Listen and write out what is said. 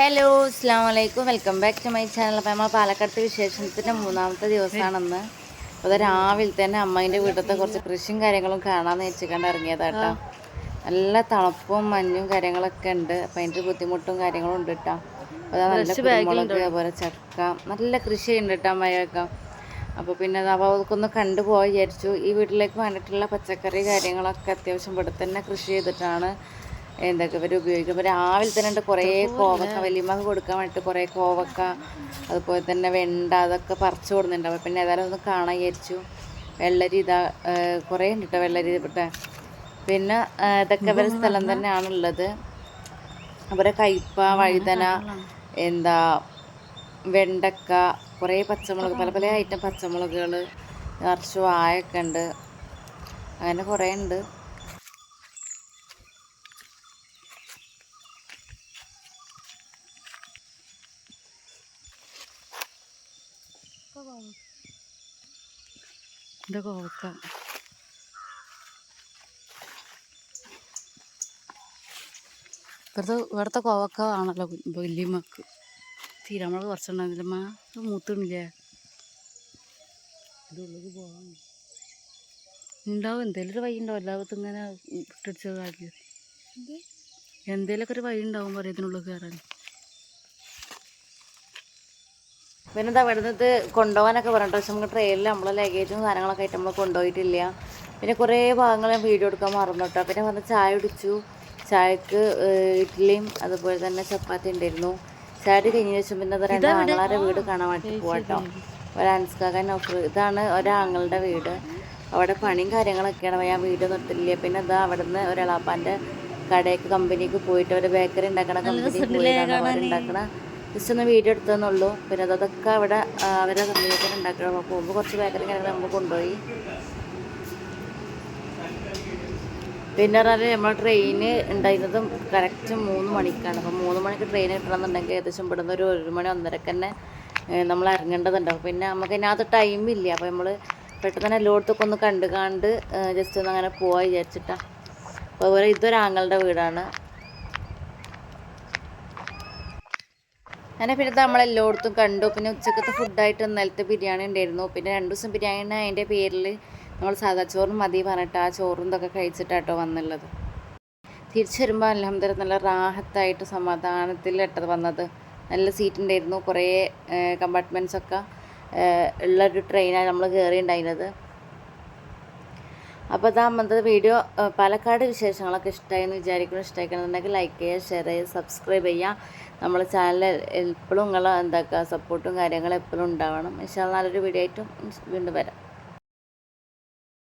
Hello അസ്സാം വലൈക്കും welcome back to my channel. അപ്പോൾ നമ്മൾ പാലക്കാട്ട് വിശേഷത്തിന്റെ മൂന്നാമത്തെ ദിവസമാണെന്ന് അപ്പോൾ അത് രാവിലെ തന്നെ അമ്മേന്റെ വീട്ടിലത്തെ കുറച്ച് കൃഷിയും കാര്യങ്ങളും കാണാമെന്ന് വെച്ചിട്ടുണ്ട് ഇറങ്ങിയതാട്ടോ. നല്ല തണുപ്പും മഞ്ഞും കാര്യങ്ങളൊക്കെ ഉണ്ട്. അപ്പോൾ അതിന്റെ ബുദ്ധിമുട്ടും കാര്യങ്ങളും ഉണ്ട് കേട്ടോ അപ്പോൾ അതാ നല്ല കുരുമുളക് അതുപോലെ ചക്ക നല്ല കൃഷി ഉണ്ട് കേട്ടോ അമ്മയൊക്കെ. അപ്പോൾ പിന്നെ അപ്പോൾ അവർക്കൊന്ന് കണ്ടുപോയി വിചാരിച്ചു. ഈ വീട്ടിലേക്ക് വേണ്ടിയിട്ടുള്ള പച്ചക്കറി കാര്യങ്ങളൊക്കെ അത്യാവശ്യം ഇവിടെ തന്നെ കൃഷി ചെയ്തിട്ടാണ്. എന്തൊക്കെ ഇവർ ഉപയോഗിക്കും? അപ്പോൾ രാവിലെ തന്നെ ഉണ്ട് കുറേ കോവക്ക വലിയമ്മക്ക് കൊടുക്കാൻ വേണ്ടിയിട്ട് കുറേ കോവക്ക അതുപോലെ തന്നെ വെണ്ട അതൊക്കെ പറിച്ചു കൊടുക്കുന്നുണ്ട് അപ്പോൾ പിന്നെ ഏതായാലും ഒന്ന് കാണാൻ വിചാരിച്ചു. വെള്ളരി ഇതാ കുറേ ഉണ്ട് കേട്ടോ വെള്ളരി ഇവിടെ പിന്നെ ഇതൊക്കെ ഇവരുടെ സ്ഥലം തന്നെയാണുള്ളത്. അവരെ കയ്പ വഴുതന എന്താ വെണ്ടക്ക കുറേ പച്ചമുളക് പല പല ഐറ്റം പച്ചമുളകുകൾ നിറച്ച് വാഴയൊക്കെ ഉണ്ട്. അങ്ങനെ കുറേ ഉണ്ട്. ഇത് കോവക്ക ഇവിടുത്തെ ഇവിടുത്തെ കോവക്ക ആണല്ലോ വല്യമ്മക്ക്. തീരാമുളക് കുറച്ചുണ്ടായിരുന്നില്ലമ്മ ഇത് മൂത്തുണില്ലേ ഉണ്ടാവും എന്തേലും ഒരു വഴി ഉണ്ടാവും എല്ലാവത്തും ഇങ്ങനെ ഇട്ടടിച്ച കാര്യം എന്തേലൊക്കെ ഒരു വഴി ഉണ്ടാവും പറയും ഇതിനുള്ളിൽ കയറാൻ. പിന്നെ എന്താ ഇവിടുന്ന് കൊണ്ടുപോകാനൊക്കെ പറഞ്ഞിട്ട് പക്ഷെ നമുക്ക് ട്രെയിനിൽ നമ്മളെ ലഗേജും സാധനങ്ങളൊക്കെ ആയിട്ട് നമ്മൾ കൊണ്ടുപോയിട്ടില്ല. പിന്നെ കുറേ ഭാഗങ്ങൾ ഞാൻ വീഡിയോ എടുക്കാൻ മറന്നു കേട്ടോ. പിന്നെ വന്ന് ചായ കുടിച്ചു. ചായക്ക് ഇഡ്ഡലിയും അതുപോലെ തന്നെ ചപ്പാത്തി ഉണ്ടായിരുന്നു. ചായ കഴിഞ്ഞ ശേഷം പിന്നെ അത് രണ്ട് ആങ്ങളാരെ വീട് കാണാൻ വേണ്ടി പോകട്ടോ ഒരാൻസ്കാക്കാൻ ഓഫർ ഇതാണ് ഒരാങ്ങളുടെ വീട്. അവിടെ പണിയും കാര്യങ്ങളൊക്കെയാണ്. ഞാൻ വീട് നിർത്തില്ല പിന്നെ ഇതാ അവിടെ നിന്ന് ഒരാളാപ്പാന്റെ കടയ്ക്ക് കമ്പനിക്ക് പോയിട്ട് ഒരു ബേക്കറി ഉണ്ടാക്കണ കമ്പനി അവരുണ്ടാക്കണ ജസ്റ്റ് ഒന്ന് വീഡിയോ എടുത്തതെന്നുള്ളൂ. പിന്നെ അത് അതൊക്കെ അവിടെ അവരെ കമ്പനിക്ക് ഉണ്ടാക്കണം. പോകുമ്പോൾ കുറച്ച് ബേക്കറി കാര്യങ്ങൾ നമ്മൾ കൊണ്ടുപോയി. പിന്നെ പറഞ്ഞാൽ നമ്മൾ ട്രെയിന് ഉണ്ടായിരുന്നതും കറക്റ്റ് മൂന്ന് മണിക്കാണ്. അപ്പോൾ മൂന്ന് മണിക്ക് ട്രെയിൻ കിട്ടണമെന്നുണ്ടെങ്കിൽ ഏകദേശം ഇവിടുന്ന് ഒരു ഒരു മണി ഒന്നരക്ക് തന്നെ നമ്മൾ ഇറങ്ങേണ്ടതുണ്ട്. അപ്പോൾ പിന്നെ നമുക്ക് അതിനകത്ത് ടൈമില്ല അപ്പോൾ നമ്മൾ പെട്ടെന്ന് തന്നെ എല്ലായിടത്തൊക്കെ ഒന്ന് കണ്ട് കണ്ട് ജസ്റ്റ് ഒന്ന് അങ്ങനെ പോവാ വിചാരിച്ചിട്ടാണ് അപ്പോൾ ഇതൊരാങ്ങളുടെ വീടാണ്. അങ്ങനെ പിന്നെ നമ്മൾ എല്ലായിടത്തും കണ്ടു. പിന്നെ ഉച്ചക്കത്തെ ഫുഡായിട്ട് ഇന്നലത്തെ ബിരിയാണി ഉണ്ടായിരുന്നു. പിന്നെ രണ്ട് ദിവസം ബിരിയാണി അതിന്റെ പേരിൽ നമ്മൾ സാദാ ചോറും മതി പറഞ്ഞിട്ട് ആ ചോറും ഇതൊക്കെ കഴിച്ചിട്ടാട്ടോ വന്നുള്ളത്. തിരിച്ചു വരുമ്പോൾ അലഹമ്മദ് നല്ല റാഹത്തായിട്ട് സമാധാനത്തിലിട്ടത് വന്നത്. നല്ല സീറ്റ് ഉണ്ടായിരുന്നു. കുറേ കമ്പാർട്ട്മെന്റ്സ് ഒക്കെ ഏഹ്, ഉള്ളൊരു ട്രെയിനാണ് നമ്മൾ കയറിയിട്ടുണ്ടായിരുന്നത് അപ്പോൾ ഇതാ നമ്മുടെ വീഡിയോ പാലക്കാട് വിശേഷങ്ങളൊക്കെ ഇഷ്ടമായി എന്ന് വിചാരിക്കുന്നു. ഇഷ്ടമായിക്കണമെന്നുണ്ടെങ്കിൽ ലൈക്ക് ചെയ്യുക ഷെയർ ചെയ്യുക സബ്സ്ക്രൈബ് ചെയ്യുക. നമ്മളെ ചാനൽ എപ്പോഴും നിങ്ങൾ എന്താക്കുക സപ്പോർട്ടും കാര്യങ്ങളും എപ്പോഴും ഉണ്ടാവണം. ഇൻഷാ അല്ലാ നല്ലൊരു വീഡിയോ ആയിട്ടും വീണ്ടും വരാം.